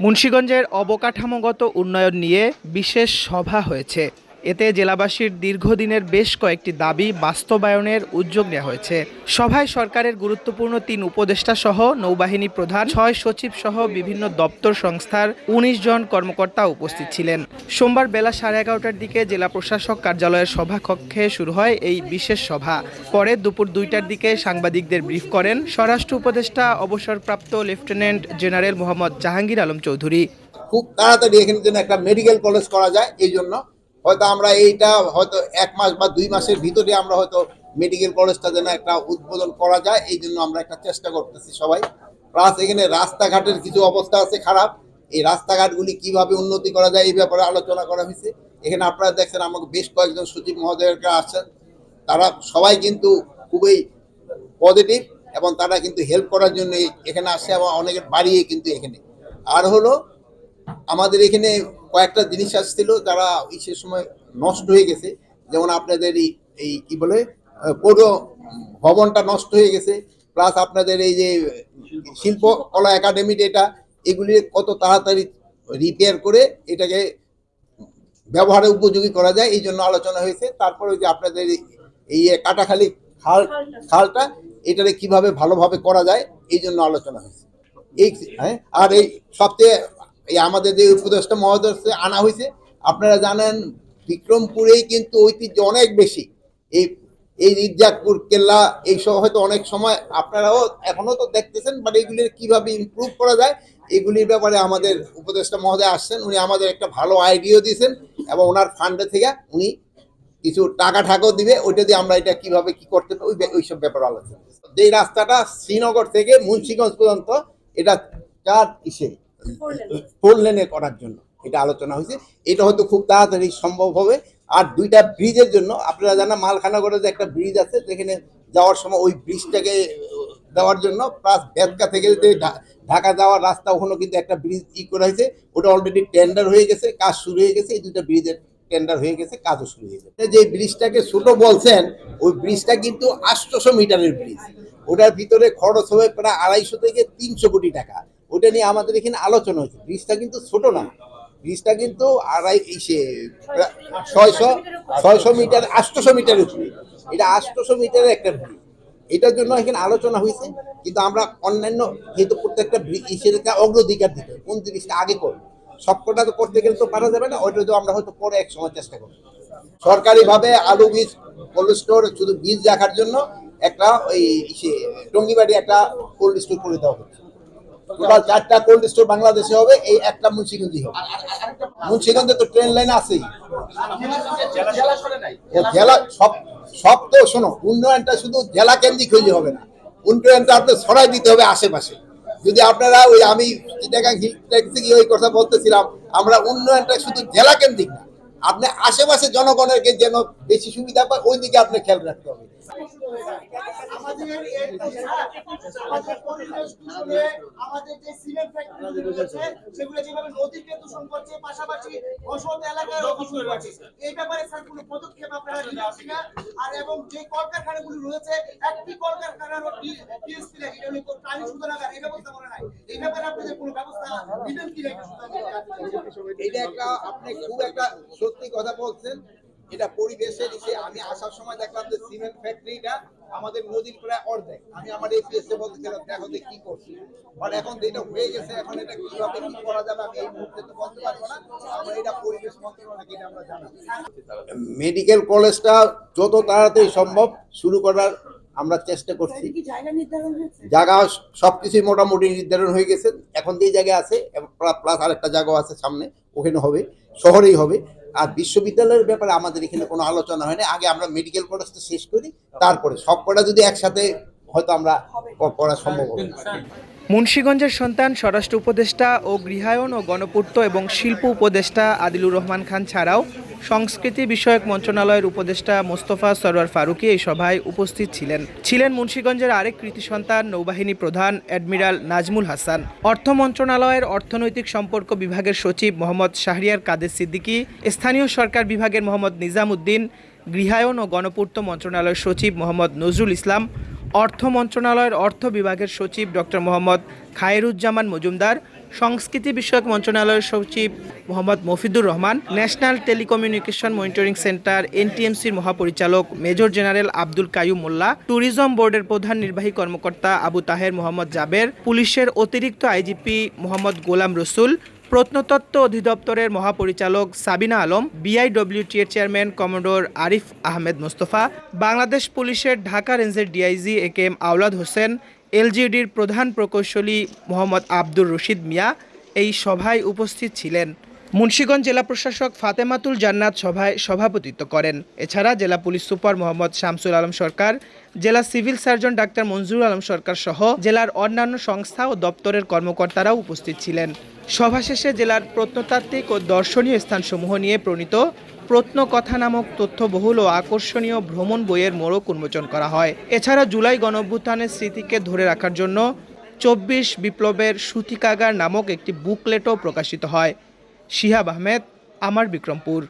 মুন্সীগঞ্জের অবকাঠামোগত উন্নয়ন নিয়ে বিশেষ সভা হয়েছে। এতে জেলাবাসীর দীর্ঘদিনের বেশ কয়েকটি দাবি বাস্তবায়নের উদ্যোগ নেওয়া হয়েছে। সভায় সরকারের গুরুত্বপূর্ণ তিন উপদেষ্টা সহ নৌবাহিনী প্রধান, ছয় সচিব সহ বিভিন্ন দপ্তর সংস্থার উনিশ জন কর্মকর্তা উপস্থিত ছিলেন। সোমবার বেলা সাড়ে এগারোটার দিকে জেলা প্রশাসক কার্যালয়ের সভাকক্ষে শুরু হয় এই বিশেষ সভা। পরে দুপুর দুইটার দিকে সাংবাদিকদের ব্রিফ করেন স্বরাষ্ট্র উপদেষ্টা, অবসরপ্রাপ্ত লেফটেন্যান্ট জেনারেল মোহাম্মদ জাহাঙ্গীর আলম চৌধুরী। খুব তাড়াতাড়ি এখানে যেন একটা মেডিকেল কলেজ করা যায়, এই জন্য হয়তো আমরা এইটা হয়তো এক মাস বা দুই মাসের ভিতরে আমরা হয়তো মেডিকেল কলেজটা যেন একটা উদ্বোধন করা যায়, এই জন্য আমরা একটা চেষ্টা করতেছি সবাই। প্লাস এখানে রাস্তাঘাটের কিছু অবস্থা আছে খারাপ। এই রাস্তাঘাটগুলি কীভাবে উন্নতি করা যায় এই ব্যাপারে আলোচনা করা হয়েছে। এখানে আপনারা দেখছেন আমাকে বেশ কয়েকজন সচিব মহোদয়রা আসছেন। তারা সবাই কিন্তু খুবই পজিটিভ এবং তারা কিন্তু হেল্প করার জন্য এখানে আসে এবং অনেকের বাড়িয়ে কিন্তু এখানে। আর হলো, আমাদের এখানে কয়েকটা জিনিস আসছিল ওই সে সময় নষ্ট হয়ে গেছে। যেমন আপনাদের এই এই কি বলে পৌর ভবনটা নষ্ট হয়ে গেছে প্লাস আপনাদের এই যে শিল্প কলা একাডেমি এটা এগুলি কত তাড়াতাড়ি রিপেয়ার করে এটাকে ব্যবহারে উপযোগী করা যায়, এই জন্য আলোচনা হয়েছে। তারপরে যে আপনাদের এই- কাটাখালি খাল, খালটা, এটারে কীভাবে ভালোভাবে করা যায়, এই জন্য আলোচনা হয়েছে। এই হ্যাঁ আর এই সবচেয়ে এই আমাদের যে উপদেষ্টা মহোদয় আনা হয়েছে, আপনারা জানেন বিক্রমপুরেই কিন্তু ঐতিহ্য অনেক বেশি। এই এই ইজাকপুর কেল্লা, এইসব হয়তো অনেক সময় আপনারাও এখনও তো দেখতেছেন বাট এগুলির কীভাবে ইমপ্রুভ করা যায়, এগুলির ব্যাপারে আমাদের উপদেষ্টা মহোদয় আসছেন, উনি আমাদের একটা ভালো আইডিয়াও দিয়েছেন, এবং ওনার ফান্ডে থেকে উনি কিছু টাকা ঠাকাও দিবে, ওইটা দিয়ে আমরা এটা কীভাবে কি করতে ওই ওইসব ব্যাপারে আলোচনা। যে রাস্তাটা শ্রীনগর থেকে মুন্সিগঞ্জ পর্যন্ত, এটা চার ইসে। ফোর করার জন্য। এটা আলোচনা হয়েছে। এটা হয়তো খুব তাড়াতাড়ি সম্ভব হবে। আর দুইটা ব্রিজের জন্য আপনারা জানা মালখানাগড়ে যে একটা ব্রিজ আছে, যেখানে যাওয়ার সময় ওই ব্রিজটাকে দেওয়ার জন্য প্লাস বেদকা থেকে যে ঢাকা যাওয়ার রাস্তা ওখানে কিন্তু একটা ব্রিজ ই করা হয়েছে। ওটা অলরেডি টেন্ডার হয়ে গেছে, কাজ শুরু হয়ে গেছে, এই দুটো ব্রিজের টেন্ডার হয়ে গেছে, কাজও শুরু হয়ে গেছে। যে ব্রিজটাকে ছোট বলছেন, ওই ব্রিজটা কিন্তু আটশোশো মিটারের ব্রিজ। ওটার ভিতরে খরচ হবে প্রায় আড়াইশো থেকে তিনশো কোটি টাকা। ওটা নিয়ে আমাদের এখানে আলোচনা হয়েছে। ব্রিজটা কিন্তু ছোট না। ব্রিজটা কিন্তু আড়াই প্রায় ছয়শো ছয়শো মিটার, আটশোশো মিটার ব্রিজ এটা আটশোশো মিটারের একটা ব্রিজ। এটার জন্য এখানে আলোচনা হয়েছে। কিন্তু আমরা অন্যান্য, যেহেতু প্রত্যেকটা ইসেরকে অগ্রাধিকার দিতে। কোন জিনিসটা আগে করব? সবকটা তো করতে গেলে তো পারা যাবে না। ওইটা তো আমরা হয়তো পরে এক সময় চেষ্টা করব। সরকারিভাবে আলু বীজ, কোল্ড স্টোর, শুধু বীজ রাখার জন্য একটা ওই টঙ্গিবাড়ি একটা কোল্ড স্টোর করে দেওয়া হচ্ছে। টোটাল চারটা কোল্ড স্টোর বাংলাদেশে হবে, এই একটা মুন্সিগঞ্জই হবে। মুন্সিগঞ্জে তো ট্রেন লাইন আছেই। জেলা সব সব তো শোনো, উন্নয়নটা শুধু জেলা কেন্দ্রিক হইলে হবে না। উন্নয়নটা আপনার ছড়াই দিতে হবে আশেপাশে। যদি আপনারা ওই আমি ওই কথা বলতেছিলাম, আমরা উন্নয়নটা শুধু জেলা কেন্দ্রিক না, আপনি আশেপাশে জনগণের যেন বেশি সুবিধা পায় ওই দিকে আপনি খেয়াল রাখতে হবে। আমাদের আমাদের পরিবেশ দূষণে আমাদের যে সিমেন্ট ফ্যাক্টরি রয়েছে সেগুলো যেভাবে নদীকে দূষণ করছে পাশাপাশি দূষণ করছে এই ব্যাপারে স্যার কোনো পদক্ষেপ আপনারা নিচ্ছেন কিনা আর এবং যে কলকারখানাগুলো রয়েছে একটি কলকারখানার টিএসপি লাগে এটা হলো প্রাণী শোধনাগার এই ব্যবস্থা করে নাই এই ব্যাপারে আপনাদের কোনো ব্যবস্থা নেবেন কি না এটা একটা আপনি খুব একটা সত্যি কথা বলছেন এটা পরিবেশের ইসে আমি আসার সময় দেখলাম যে সিমেন্ট ফ্যাক্টরিটা আমাদের নদীর প্রায় অর্ধেক। আমি আমার এই পিএসএ বলতেছিলাম দেখো যে কি করছি। আর এখন এটা হয়ে গেছে এখন এটা কীভাবে কি করা যাবে আমি এই মুহূর্তে তো বলতে পারব না। আমরা এটা পরিবেশ মন্ত্রণালয়কে এটা আমরা জানাব। মেডিকেল কলেজটা যত তাড়াতাড়ি সম্ভব শুরু করার আমরা চেষ্টা করছি। জায়গা নির্ধারণ হয়েছে? জায়গা সবকিছুই মোটামুটি নির্ধারণ হয়ে গেছে। এখন যে জায়গায় আছে প্লাস আরেকটা জায়গা আছে সামনে ওখানে হবে শহরেই হবে। আর বিশ্ববিদ্যালয়ের ব্যাপারে আমাদের এখানে কোনো আলোচনা হয়নি। আগে আমরা মেডিকেল কলেজটা শেষ করি তারপরে সব কটা যদি একসাথে হয়তো আমরা পড়া করা সম্ভব হবে মুন্সীগঞ্জের সন্তান স্বরাষ্ট্র উপদেষ্টা ও গৃহায়ন ও গণপূর্ত এবং শিল্প উপদেষ্টা আদিলুর রহমান খান ছাড়াও সংস্কৃতি বিষয়ক মন্ত্রণালয়ের উপদেষ্টা মোস্তফা সরোয়ার ফারুকি এই সভায় উপস্থিত ছিলেন। ছিলেন মুন্সীগঞ্জের আরেক কৃতি সন্তান, নৌবাহিনী প্রধান অ্যাডমিরাল নাজমুল হাসান। অর্থ মন্ত্রণালয়ের অর্থনৈতিক সম্পর্ক বিভাগের সচিব মোহাম্মদ শাহরিয়ার কাদের সিদ্দিকী, স্থানীয় সরকার বিভাগের মোহাম্মদ নিজামুদ্দিন, গৃহায়ন ও গণপূর্ত মন্ত্রণালয়ের সচিব মোহাম্মদ নজরুল ইসলাম অর্থ মন্ত্রণালয়ের অর্থ বিভাগের সচিব ডক্টর মোহাম্মদ খায়রুজ্জামান মজুমদার, সংস্কৃতি বিষয়ক মন্ত্রণালয়ের সচিব Mohammad Mafidur Rahman, national telecommunication monitoring centre এনটিএমসির মহাপরিচালক major general Abdul Kaiyum Molla, tourism বোর্ডের প্রধান নির্বাহী কর্মকর্তা আবু তাহের মোহাম্মদ জাবের, পুলিশের অতিরিক্ত আইজিপি মোহাম্মদ গোলাম রসুল প্রত্নতত্ত্ব অধিদপ্তরের মহাপরিচালক সাবিনা আলম বিআইডব্লিউটি এর চেয়ারম্যান কমোডোর আরিফ আহমেদ মোস্তফা, বাংলাদেশ পুলিশের ঢাকা রেঞ্জের DIG A K M Awlad Hossain এলজিডির প্রধান প্রকৌশলী মোহাম্মদ আব্দুর রশিদ মিয়া এই সভায় উপস্থিত ছিলেন। মুন্সিগঞ্জ জেলা প্রশাসক ফাতেমাতুল জান্নাত সভায় সভাপতিত্ব করেন। এছাড়া জেলা পুলিশ সুপার মোহাম্মদ শামসুল আলম সরকার, জেলা civil surgeon doctor Manjur Alam Sarkar সহ জেলার অন্যান্য সংস্থা ও দপ্তরের কর্মকর্তারাও উপস্থিত ছিলেন। সভা শেষে জেলার প্রত্নতাত্ত্বিক ও দর্শনীয় স্থানসমূহ নিয়ে প্রণীত প্রত্নকথা নামক তথ্যবহুল ও আকর্ষণীয় ভ্রমণ বইয়ের মোড়ক উন্মোচন করা হয়। এছাড়া জুলাই গণঅভ্যুত্থানের স্মৃতিকে ধরে রাখার জন্য চব্বিশ বিপ্লবের সুতিকাগার নামক একটি বুকলেটও প্রকাশিত হয়। শিহাব আহমেদ আমার বিক্রমপুর।